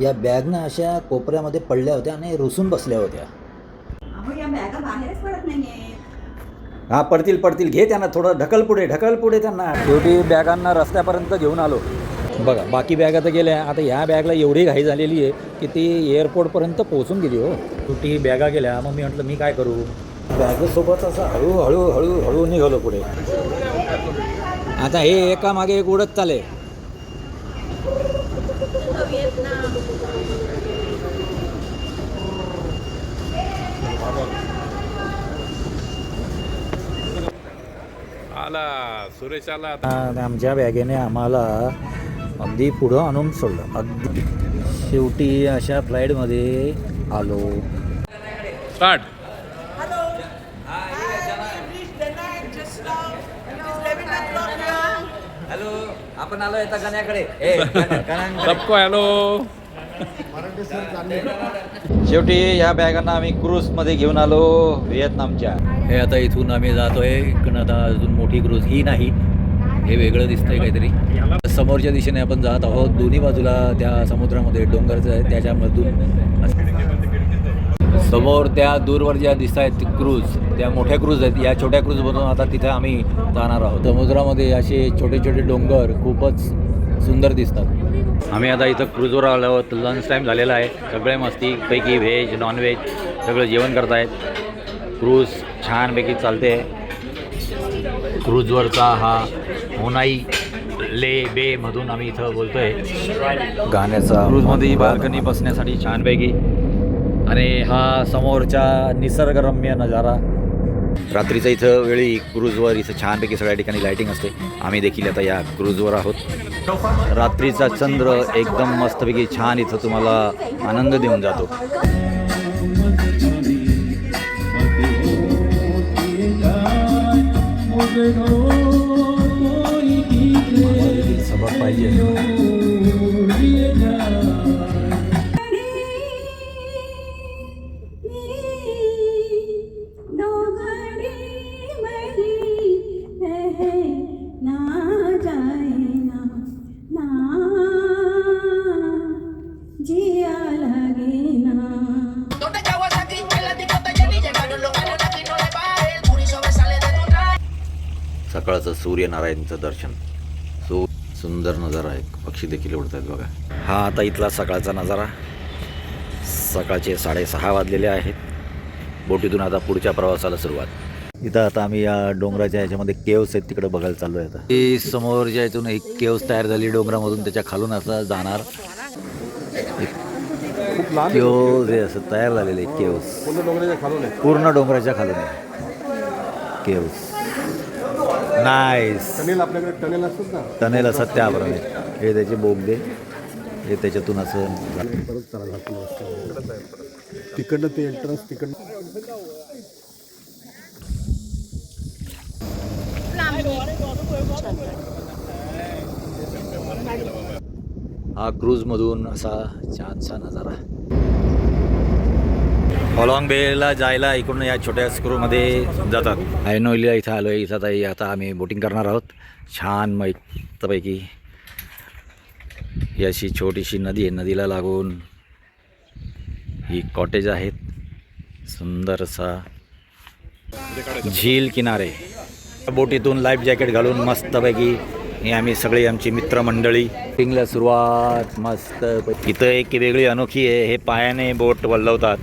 या बॅग ना अशा कोपऱ्यामध्ये पडल्या होत्या आणि रुसून बसल्या होत्या. अहो या बॅगा बाहेरच पडत नाहीये हा पडतील पडतील. घे त्यांना थोडं. ढकल पुढे ढकल पुढे त्यांना. शेवटी बॅगांना रस्त्यापर्यंत घेऊन आलो. बघा बाकी बॅगा तर गेल्या. आता ह्या बॅगला एवढी घाई झालेली आहे की ती एअरपोर्टपर्यंत पोहोचून गेली हो. शेवटी बॅगा गेल्या. मग मी म्हटलं मी काय करू? बॅगेसोबत असं हळूहळू हळूहळू निघालो पुढे. आता हे एका मागे एक उडत चाले आला सुरेश आला आमच्या बॅगेने आम्हाला अगदी पुढं आणून सोडलं. अगदी शेवटी अशा फ्लाईटमध्ये आलो. स्टार्ट हॅलो आपण आलो येता गाण्याकडे. सबको हॅलो शेवटी ह्या बॅगांना आम्ही क्रूजमध्ये घेऊन आलो व्हिएतनामच्या. हे आता इथून आम्ही जातोय. इकडून आता अजून मोठी क्रूज ही नाही. हे वेगळं दिसतंय काहीतरी. समोरच्या दिशेने आपण जात आहोत. दोन्ही बाजूला त्या समुद्रामध्ये डोंगरचं आहे त्याच्यामधून समोर त्या दूरवर ज्या दिसत आहेत क्रूज त्या मोठ्या क्रूज आहेत या छोट्या क्रूजमधून आता तिथे आम्ही जाणार आहोत. समुद्रामध्ये असे छोटे छोटे डोंगर खूपच सुंदर दिसतात. आम्ही आता इथं क्रूजवर आलो आहोत. लंच टाईम झालेला आहे. सगळे मस्तीपैकी व्हेज नॉनव्हेज सगळं जेवण करतायत. क्रूज छानपैकी चालते. क्रूजवरचा हा होनाई ले बे मधून आम्ही इथं बोलतोय. गाण्याचा क्रूजमध्ये बाल्कनी बसण्यासाठी छानपैकी. आणि हा समोरच्या निसर्गरम्य नजारा. रात्रीचं इथं वेळी क्रूजवर इथं छानपैकी सगळ्या ठिकाणी लाईटिंग असते. आम्ही देखील आता या क्रूजवर आहोत. रात्रीचा चंद्र एकदम मस्तपैकी छान इथं तुम्हाला आनंद देऊन जातो. सबक पाहिजे. सकाळचं सूर्यनारायणचं दर्शन. सु सुंदर नजारा आहे. पक्षी देखील उडत आहेत बघा. हा आता इथला सकाळचा नजारा. सकाळचे साडेसहा वाजलेले आहेत. बोटीतून आता पुढच्या प्रवासाला सुरुवात. इथं आता आम्ही या डोंगराच्या ह्याच्यामध्ये केव्स आहेत. तिकडे बघायला चाललो आहे आता समोरच्या इथून एक केव्स तयार झाली. डोंगरामधून त्याच्या खालून असं जाणार. केव्स हे असं तयार झालेले केव्स. पूर्ण डोंगराच्या खालून आहे. केव्स. नाईस टनेल आपल्याकडे टनेल असतात ना. टनेल असत त्याप्रमाणे हे त्याचे बोगदे. हे त्याच्यातून असं. परत चला झाकून तिकडनं ते एंट्रन्स तिकडनं हा क्रूजमधून असा छानसा नजारा. हॉलॉंग बेला जायला इकडून या छोट्या स्क्रूमध्ये जातात. आयनोलीला इथं आलो आहे इथं आता आता आम्ही बोटिंग करणार आहोत. छान मस्तपैकी ही अशी छोटीशी नदी आहे. नदीला लागून ही कॉटेज आहेत. सुंदर असा झील किनारे. बोटीतून लाईफ जॅकेट घालून मस्तपैकी हे आम्ही सगळी आमची मित्रमंडळी. पिंगला सुरुवात मस्त. इथं एक वेगळी अनोखी आहे. हे पायाने बोट वल्लवतात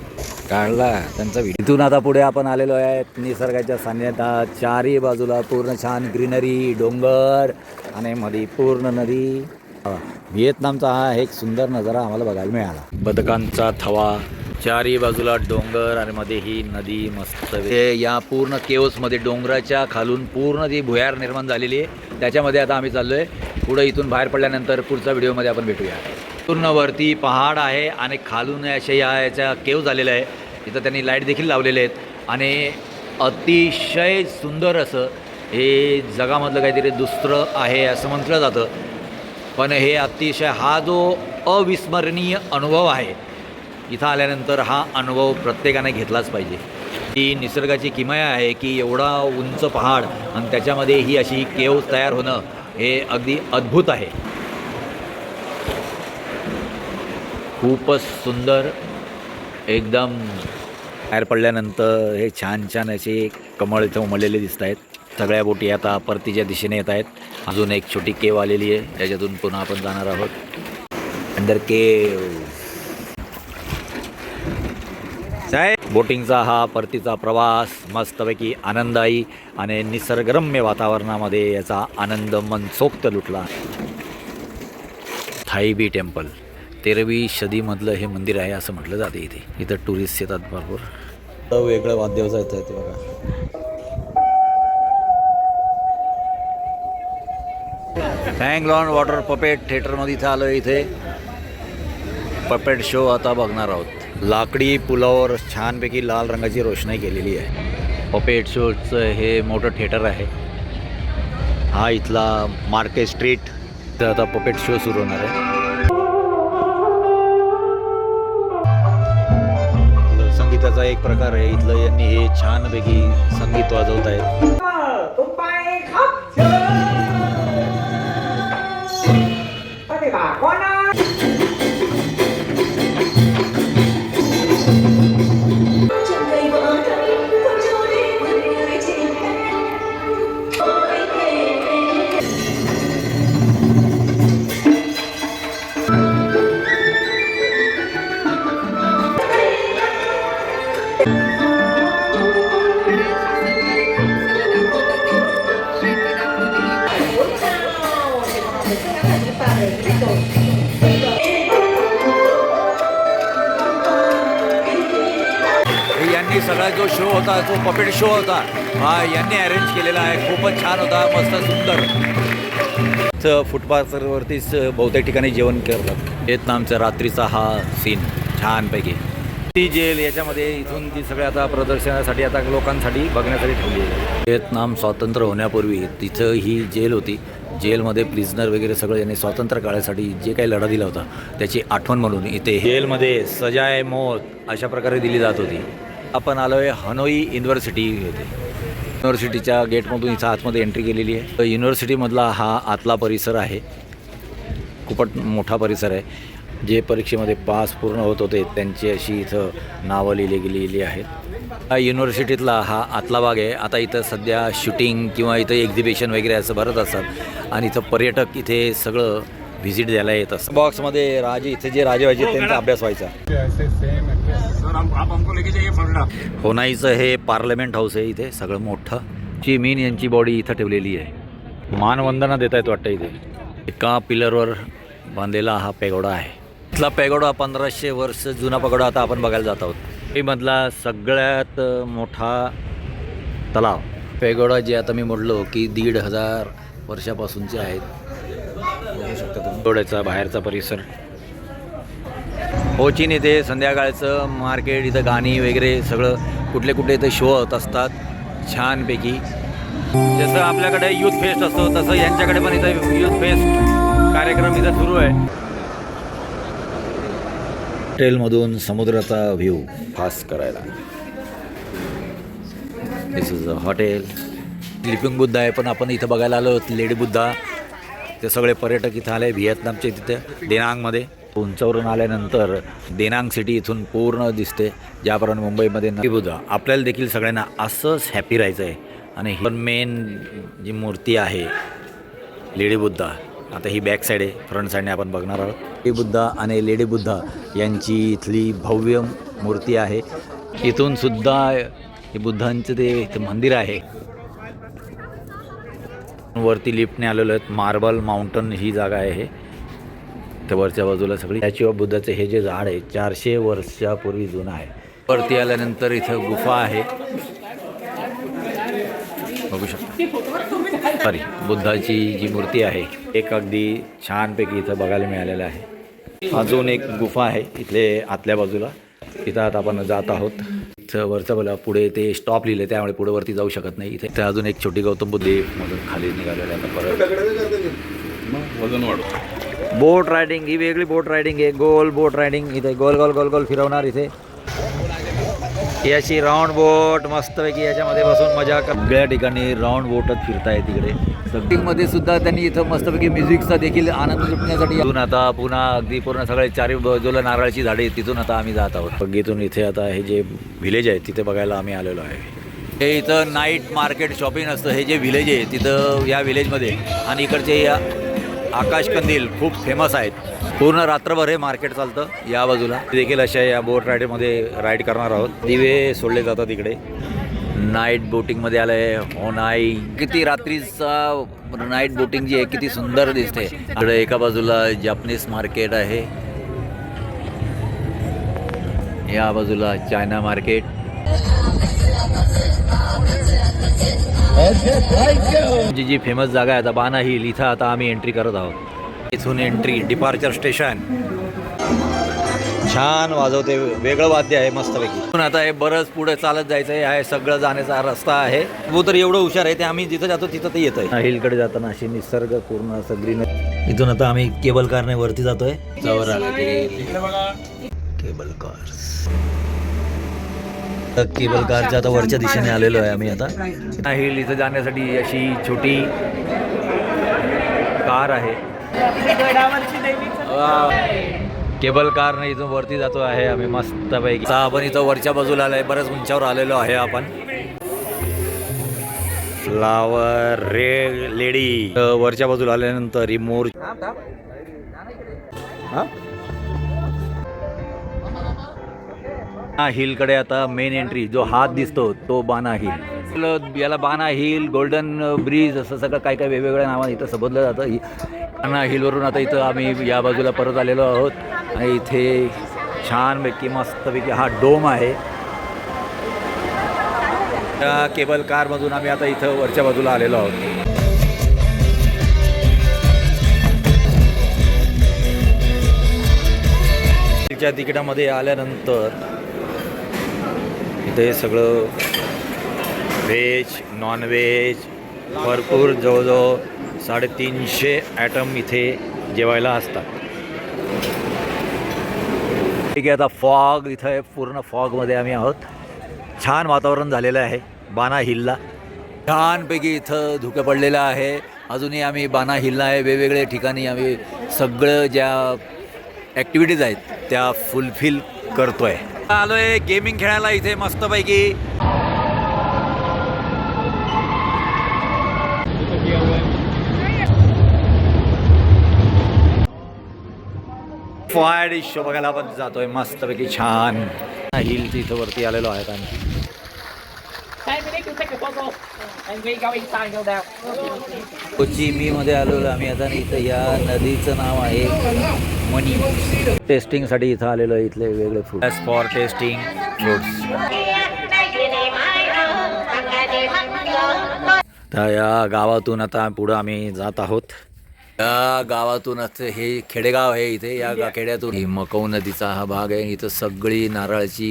काढला त्यांचा व्हिडिओ इथून आता पुढे आपण आलेलो आहे निसर्गाच्या सान्निध्यात. चारही बाजूला पूर्ण छान ग्रीनरी डोंगर आणि मध्ये पूर्ण नदी. व्हिएतनामचा हा एक सुंदर नजारा आम्हाला बघायला मिळाला. बदकांचा थवा चारही बाजूला डोंगर आणि मध्ये ही नदी मस्त हे या पूर्ण केव्समध्ये डोंगराच्या खालून पूर्ण ती भुयार निर्माण झालेली आहे. त्याच्यामध्ये आता आम्ही चाललो आहे पुढे इथून बाहेर पडल्यानंतर पुढच्या व्हिडिओमध्ये आपण भेटूया. पूर्ण वरती पहाड आहे आणि खालून अशा या याच्या केव झालेल्या आहे. इथं त्यांनी लाइट देखील लावलेले आहेत. आणि अतिशय सुंदर असं हे जगामधलं काहीतरी दुसरं आहे असं म्हटलं जातं. पण हे अतिशय हा जो अविस्मरणीय अनुभव आहे इथं आल्यानंतर हा अनुभव प्रत्येकाने घेतलाच पाहिजे. ही निसर्गाची किमया आहे की एवढा उंच पहाड आणि त्याच्यामध्ये ही अशी केव तयार होणं हे अगदी अद्भुत आहे. खूपच सुंदर एकदम बाहेर पडल्यानंतर हे छान छान असे कमळ इथं उमललेले दिसत आहेत. सगळ्या बोटी आता परतीच्या दिशेने येत आहेत. अजून एक छोटी केव आलेली आहे त्याच्यातून पुन्हा आपण जाणार आहोत. अंदर केव बोटिंगचा हा परतीचा प्रवास मस्तपैकी आनंददायी आणि निसर्गरम्य वातावरणामध्ये याचा आनंद मनसोक्त लुटला. थाईबी टेम्पल तेरावी सदीमधलं हे मंदिर आहे असं म्हटलं जाते इथे. इथं टुरिस्ट येतात भरपूर. वेगळं वाद्य आहे ते बघा. हँगलॉन वॉटर पपेट थिएटरमध्ये इथं आलो इथे. पपेट शो आता बघणार आहोत. लाकडी पुलावर छानपैकी लाल रंगाची रोषणाई केलेली आहे. पपेट शोचं हे मोठं थिएटर आहे. हा इथला मार्केट स्ट्रीट. इथं आता पपेट शो सुरू होणार आहे. संगीताचा एक प्रकार आहे. इथलं यांनी हे छानपैकी संगीत वाजवत आहेत Chẳng होता जो पपेट शो होता. हा यांनी अरेंज केलेला आहे. खूपच छान होता मस्त सुंदर. फुटपाथवरतीच बहुतेक ठिकाणी जेवण करतात. व्हिएतनामचा रात्रीचा हा सीन छानपैकी. ती जेल याच्यामध्ये इथून ती सगळ्या आता प्रदर्शनासाठी आता लोकांसाठी बघण्यासाठी ठेवली आहे. व्हिएतनाम स्वातंत्र्य होण्यापूर्वी तिथं ही जेल होती. जेलमध्ये प्रिझनर वगैरे सगळं यांनी स्वातंत्र्य काळासाठी जे काही लढा दिला होता त्याची आठवण म्हणून इथे जेलमध्ये सजाय मौत अशा प्रकारे दिली जात होती. आपण आलो आहे हनोई युनिव्हर्सिटी येथे. युनिव्हर्सिटीच्या गेटमधून इथं आतमध्ये एंट्री केलेली आहे. तर युनिव्हर्सिटीमधला हा आतला परिसर आहे. खूपच मोठा परिसर आहे. जे परीक्षेमध्ये पास पूर्ण होत होते त्यांची अशी इथं नावं लिहिली गेलेली आहेत. हा युनिव्हर्सिटीतला हा आतला भाग आहे. आता इथं सध्या शूटिंग किंवा इथं एक्झिबिशन वगैरे असं भरत असतात. आणि इथं पर्यटक इथे सगळं व्हिजिट द्यायला येत असतं बॉक्समध्ये राजे इथे जे राजे व्हायचे त्यांचा अभ्यास व्हायचा. होनाईचं हे पार्लमेंट हाऊस आहे इथे सगळं मोठं. ची मीन यांची बॉडी इथं ठेवलेली आहे. मानवंदना देत आहेत वाटतं इथे. एका पिलरवर बांधलेला हा पेगोडा आहे. इथला पेगोडा पंधराशे वर्ष जुना पगोडा आता आपण बघायला जात आहोत. मधला सगळ्यात मोठा तलाव. पेगोडा जे आता मी म्हटलो की दीड हजार वर्षापासूनचे आहेत. बघू शकता तुम्ही. पेगोड्याचा बाहेरचा परिसर. होचीन इथे संध्याकाळचं मार्केट इथं गाणी वगैरे सगळं कुठले कुठले इथे शो होत असतात छानपैकी. जसं आपल्याकडे यूथ फेस्ट असतो तसं यांच्याकडे पण इथं यूथ फेस्ट कार्यक्रम इथं सुरू आहे. हॉटेलमधून समुद्राचा व्ह्यू फास्ट करायला. This is a hotel sleeping Buddha आहे पण आपण इथं बघायला आलो लेडी बुद्धा ते सगळे पर्यटक इथं आले व्हिएतनामचे तिथे देनांगमध्ये उंचावरून आल्यानंतर देनांग सिटी इथून पूर्ण दिसते ज्याप्रमाणे मुंबईमध्ये नदी बुद्धा आपल्याला देखील सगळ्यांना असंच हॅपी राहायचं आहे आणि ही मेन जी मूर्ती आहे लेडी बुद्धा. आता ही बॅक साईड आहे फ्रंट साईडने आपण बघणार आहोत. लेडी बुद्धा आणि लेडी बुद्धा यांची इथली भव्य मूर्ती आहे. इथून सुद्धा हे बुद्धांचं ते मंदिर आहे. वरती लिफ्टने आलेलो आहेत. मार्बल माउंटन ही जागा आहे. हे वरच्या बाजूला सगळी. त्याशिवाय बुद्धाचं हे जे झाड आहे चारशे वर्षापूर्वी जुनं आहे. वरती आल्यानंतर इथं गुफा आहे. बघू शकता. सॉरी बुद्धाची जी मूर्ती आहे एक अगदी छानपैकी इथं बघायला मिळालेलं आहे. अजून एक गुफा आहे इथले आतल्या बाजूला. तिथं आता आपण जात आहोत. इथं वरचं बोला पुढे ते स्टॉप लिहिले त्यामुळे पुढे वरती जाऊ शकत नाही. इथे अजून एक छोटी गौतम बुद्ध मधून खाली निघालेलं आहे. आता परत वजन वाढतो बोट रायडिंग ही वेगळी बोट रायडिंग आहे. गोल बोट रायडिंग इथे. गोल गोल गोल गोल फिरवणार इथे. ही अशी राऊंड बोट मस्तपैकी याच्यामध्ये बसून मजा सगळ्या ठिकाणी राऊंड बोटच फिरताय तिकडे. सगळीमध्ये सुद्धा त्यांनी इथं मस्तपैकी म्युझिकचा देखील आनंद लुटण्यासाठी इथून आता पुन्हा अगदी पूर्ण सगळे चारी बाजूला नारळाची झाडे तिथून आता आम्ही जात आहोत. बग्गीतून इथे आता हे जे व्हिलेज आहे तिथे बघायला आम्ही आलेलो आहे. हे इथं नाईट मार्केट शॉपिंग असतं. हे जे व्हिलेज आहे तिथं या व्हिलेजमध्ये आणि इकडचे या आकाश कंदील खूप फेमस आहेत. पूर्ण रात्रभर हे मार्केट चालतं या बाजूला. देखील अशा या बोट राईडमध्ये राईड करणार आहोत. दिवे सोडले जातात इकडे. नाईट बोटिंगमध्ये आलं आहे होनाई किती रात्रीचा नाईट बोटिंग जी आहे किती सुंदर दिसते. इकडे एका बाजूला जापनीज मार्केट आहे. या बाजूला चायना मार्केट जी जी फेमस जागा आहे. आता बाना हिल इथं आता आम्ही एंट्री करत आहोत. इथून एंट्री डिपार्चर स्टेशन छान वाजवते. वेगळं वाद्य आहे मस्तपैकी. आता हे बरंच पुढे चालत जायचं आहे आहे सगळं जाण्याचा रस्ता आहे. वो तर एवढं हुशार आहे ते आम्ही जिथं जातो तिथं ते येत आहे हिलकडे जाताना अशी निसर्ग पूर्ण असं ग्रीन इथून आता आम्ही केबल कारने वरती जातोय. ते केबल कार्स केबल कारच्या आता वरच्या दिशेने आलेलो आहे आम्ही आता. हिल इथं जाण्यासाठी अशी छोटी कार आहे. केबल कारने इथून वरती जातो आहे आम्ही मस्तपैकी. आता आपण इथं वरच्या बाजूला आलोय बऱ्याच उंचावर आलेलो आहे आपण. फ्लावर रे लेडी वरच्या बाजूला आल्यानंतर ही मोर हा? हिलकडे आता मेन एंट्री जो हात दिसतो तो बाना हिल. याला बाना हिल गोल्डन ब्रिज असं सगळं काय काय वेगवेगळ्या नावाने इथं संबोधलं जातं. हि- बाना हिलवरून आता इथं आम्ही या बाजूला परत आलेलो आहोत. आणि इथे छानपैकी मस्तपैकी हा डोम आहे. त्या केबल कारमधून आम्ही आता इथं वरच्या बाजूला आलेलो आहोत. च्या तिकिटामध्ये आल्यानंतर इथे सगळं व्हेज नॉनव्हेज भरपूर जवळजवळ साडेतीनशे ॲटम इथे जेवायला असतात. ठीक आहे आता फॉग इथं आहे पूर्ण फॉगमध्ये आम्ही आहोत. छान वातावरण झालेलं आहे बाना हिलला. छानपैकी इथं धुकं पडलेलं आहे. अजूनही आम्ही बाना हिलला आहे. वेगवेगळ्या ठिकाणी आम्ही सगळं ज्या ॲक्टिव्हिटीज आहेत त्या फुलफिल करतो आहे आलोय गेमिंग खेळायला इथे मस्तपैकी. फायर शो बघायला आपण जातोय मस्तपैकी छान. हिल इथं वरती आलेलो आहेत आम्ही. मध्ये आलेलो आम्ही आता आणि इथं या नदीचं नाव आहे मनी टेस्टिंगसाठी इथं आलेलो आहे इथले वेगळे फूड फॉर टेस्टिंग फ्रूट्स तर या गावातून आता पुढं आम्ही जात आहोत. या गावातून आता हे खेडेगाव आहे इथे या गा- खेड्यातून ही मकौ नदीचा हा भाग आहे इथं सगळी नारळाची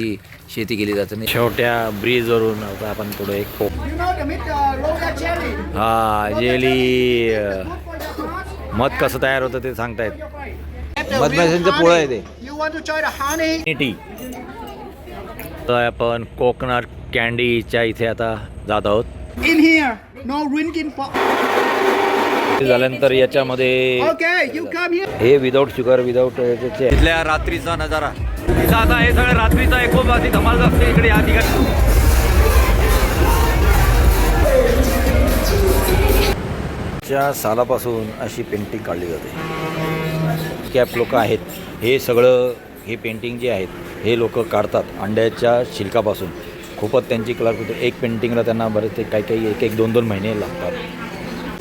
शेती केली जाते आणि छोट्या ब्रिजवरून आता आपण पुढे एक पो- हा जेली मध कसं तयार होतं ते सांगतायत मधमाशांचं पोळं आहे ते You want to try the honey? Tea तर आपण कोकणात कॅन्डीच्या इथे आता जात आहोत In here. No drinking for. ते झाल्यानंतर याच्यामध्ये Okay, you come here. हे विदाऊट शुगर विदाऊट इथल्या रात्रीचा नजारा. आता हे सगळं रात्रीचा एकोबाची धमाल असते इकडे या ठिकाणी. च्या सालापासून अशी पेंटिंग काढली जाते. कॅप लोक आहेत. हे सगळं हे पेंटिंग जे आहेत हे लोक काढतात अंड्याच्या शिल्कापासून. खूपच त्यांची कलाकृती एक पेंटिंगला त्यांना बरेच ते काही काही एक एक दोन दोन महिने लागतात.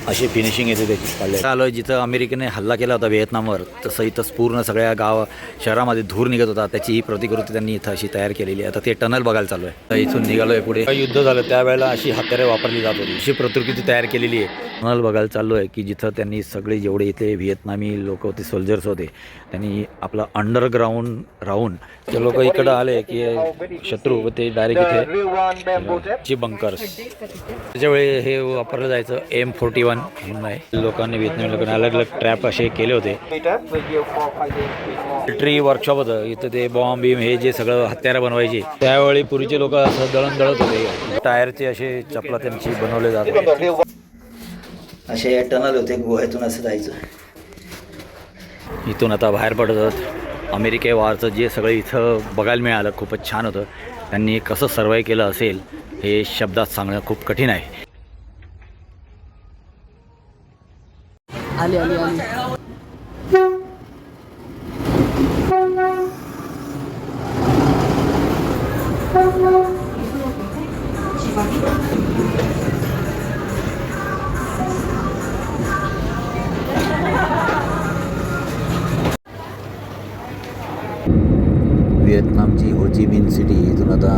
अशी फिनिशिंग येते त्याची. काढले आलो जिथं अमेरिकेने हल्ला केला होता व्हिएतनामवर तसं इथं पूर्ण सगळ्या गाव शहरामध्ये धूर निघत होता. त्याची ही प्रतिकृती त्यांनी इथं अशी तयार केलेली आहे. आता ते टनल बघायला चालू आहे. इथून निघालोय पुढे. युद्ध झालं त्यावेळेला अशी हत्यारे वापरली जात होती. अशी प्रतिकृती तयार केलेली आहे. टनल बघायला चाललो आहे की जिथं त्यांनी सगळे जेवढे इथे व्हिएतनामी लोक होते सोल्जर्स होते त्यांनी आपला अंडरग्राऊंड राहून ते लोक इकडं आले की शत्रू ते डायरेक्ट इथे बंकर्स त्याच्यावेळी हे वापरलं जायचं एम फोर्टी वन दुकान आहे लोकांनी व्हिएतनामी लोकांनी अलग अलग ट्रॅप असे केले होते. मिलिटरी वर्कशॉप होतं. इथं ते बॉम्ब बिम हे जे सगळं हत्यारं बनवायची. त्यावेळी पूर्वीचे लोक असं दळण दळत होते. टायरचे असे चपला त्यांची बनवले जात होते. असे टनल होते गुहेतून असं जायचं. इथून आता बाहेर पडत होत. अमेरिकेवारचं जे सगळं इथं बघायला मिळालं खूपच छान होतं. त्यांनी कसं सर्वाईव केलं असेल हे शब्दात सांगणं खूप कठीण आहे. व्हिएतनामची होची मिन सिटी इथून आता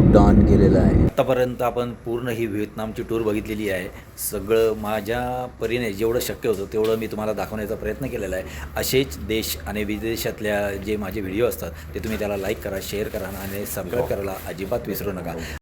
उड्डाण केलेलं आहे. आतापर्यंत आपण पूर्ण ही व्हिएतनामची टूर बघितलेली आहे. सगळं माझ्या परीने जेवढं शक्य होतं तेवढं मी तुम्हाला दाखवण्याचा प्रयत्न केलेला आहे. असेच देश आणि विदेशातल्या जे माझे व्हिडिओ असतात ते तुम्ही त्याला लाईक करा शेअर करा आणि सबस्क्राईब करायला अजिबात विसरू नका.